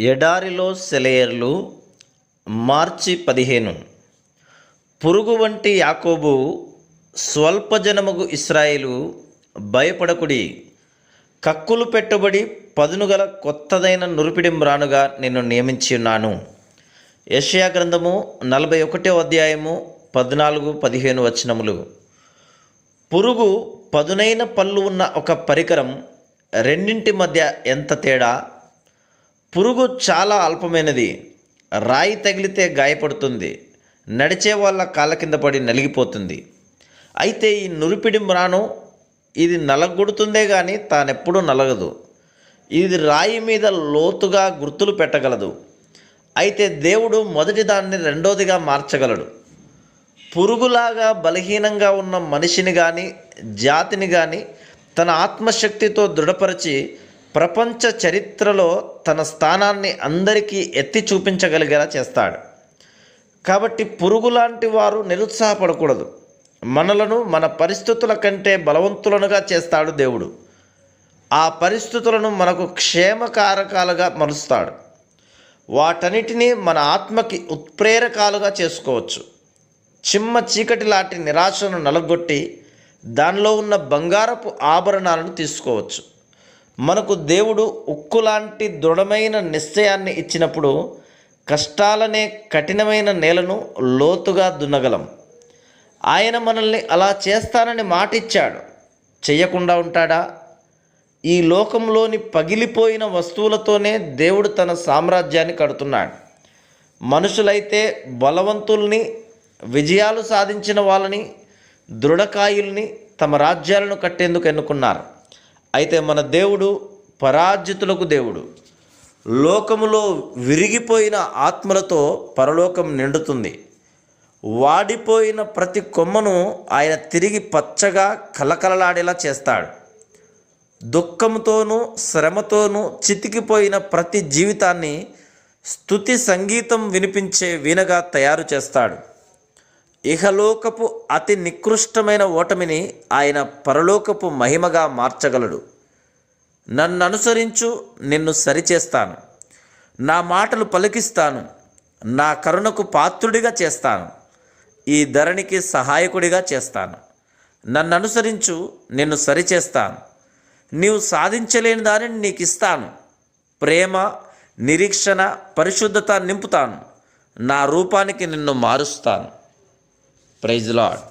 ఎడారిలో సెలయర్లు మార్చి పదిహేను. పురుగు వంటి యాకోబు స్వల్పజనముగు ఇస్రాయేలు భయపడకుడి. కక్కులు పెట్టుబడి పదునుగల కొత్తదైన నురిపిడింబ్రానుగా నేను నియమించి ఉన్నాను. యెషయా గ్రంథము నలభై ఒకటో అధ్యాయము పద్నాలుగు పదిహేను వచనములు. పురుగు పదునైన పళ్ళు ఉన్న ఒక పరికరం రెండింటి మధ్య ఎంత తేడా? పురుగు చాలా అల్పమైనది. రాయి తగిలితే గాయపడుతుంది. నడిచే వాళ్ళ కాళ్ళ కింద పడి నలిగిపోతుంది. అయితే ఈ నురిపిడి మ్రాను ఇది నలగొడుతుందే కానీ తానెప్పుడూ నలగదు. ఇది రాయి మీద లోతుగా గుర్తులు పెట్టగలదు. అయితే దేవుడు మొదటి దాన్ని రెండోదిగా మార్చగలడు. పురుగులాగా బలహీనంగా ఉన్న మనిషిని కానీ జాతిని కానీ తన ఆత్మశక్తితో దృఢపరిచి ప్రపంచ చరిత్రలో తన స్థానాన్ని అందరికీ ఎత్తి చూపించగలిగేలా చేస్తాడు. కాబట్టి పురుగు లాంటి వారు నిరుత్సాహపడకూడదు. మనలను మన పరిస్థితుల కంటే బలవంతులనుగా చేస్తాడు దేవుడు. ఆ పరిస్థితులను మనకు క్షేమకారకాలుగా మరుస్తాడు వాటన్నిటినీ మన ఆత్మకి ఉత్ప్రేరకాలుగా చేసుకోవచ్చు. చిమ్మ చీకటి లాంటి నిరాశను నలగొట్టి దానిలో ఉన్న బంగారపు ఆభరణాలను తీసుకోవచ్చు. మనకు దేవుడు ఉక్కు లాంటి దృఢమైన నిశ్చయాన్ని ఇచ్చినప్పుడు కష్టాలనే కఠినమైన నేలను లోతుగా దున్నగలం. ఆయన మనల్ని అలా చేస్తానని మాట ఇచ్చాడు చెయ్యకుండా ఉంటాడా? ఈ లోకంలోని పగిలిపోయిన వస్తువులతోనే దేవుడు తన సామ్రాజ్యాన్ని కడుతున్నాడు. మనుషులైతే బలవంతుల్ని విజయాలు సాధించిన వాళ్ళని దృఢకాయుల్ని తమ రాజ్యాలను కట్టేందుకు ఎన్నుకున్నారు. అయితే మన దేవుడు పరాజితులకు దేవుడు. లోకములో విరిగిపోయిన ఆత్మలతో పరలోకం నిండుతుంది. వాడిపోయిన ప్రతి కొమ్మను ఆయన తిరిగి పచ్చగా కలకలలాడేలా చేస్తాడు. దుఃఖంతోనూ శ్రమతోనూ చితికిపోయిన ప్రతి జీవితాన్ని స్తుతి సంగీతం వినిపించే వీణగా తయారు చేస్తాడు. ఇహలోకపు అతి నికృష్టమైన ఓటమిని ఆయన పరలోకపు మహిమగా మార్చగలడు. నన్ను అనుసరించు నిన్ను సరిచేస్తాను. నా మాటలు పలికిస్తాను. నా కరుణకు పాత్రుడిగా చేస్తాను. ఈ ధరణికి సహాయకుడిగా చేస్తాను. నన్ను అనుసరించు నిన్ను సరిచేస్తాను. నీవు సాధించలేని దానిని నీకు ఇస్తాను ప్రేమ నిరీక్షణ పరిశుద్ధత నింపుతాను. నా రూపానికి నిన్ను మారుస్తాను. Praise lord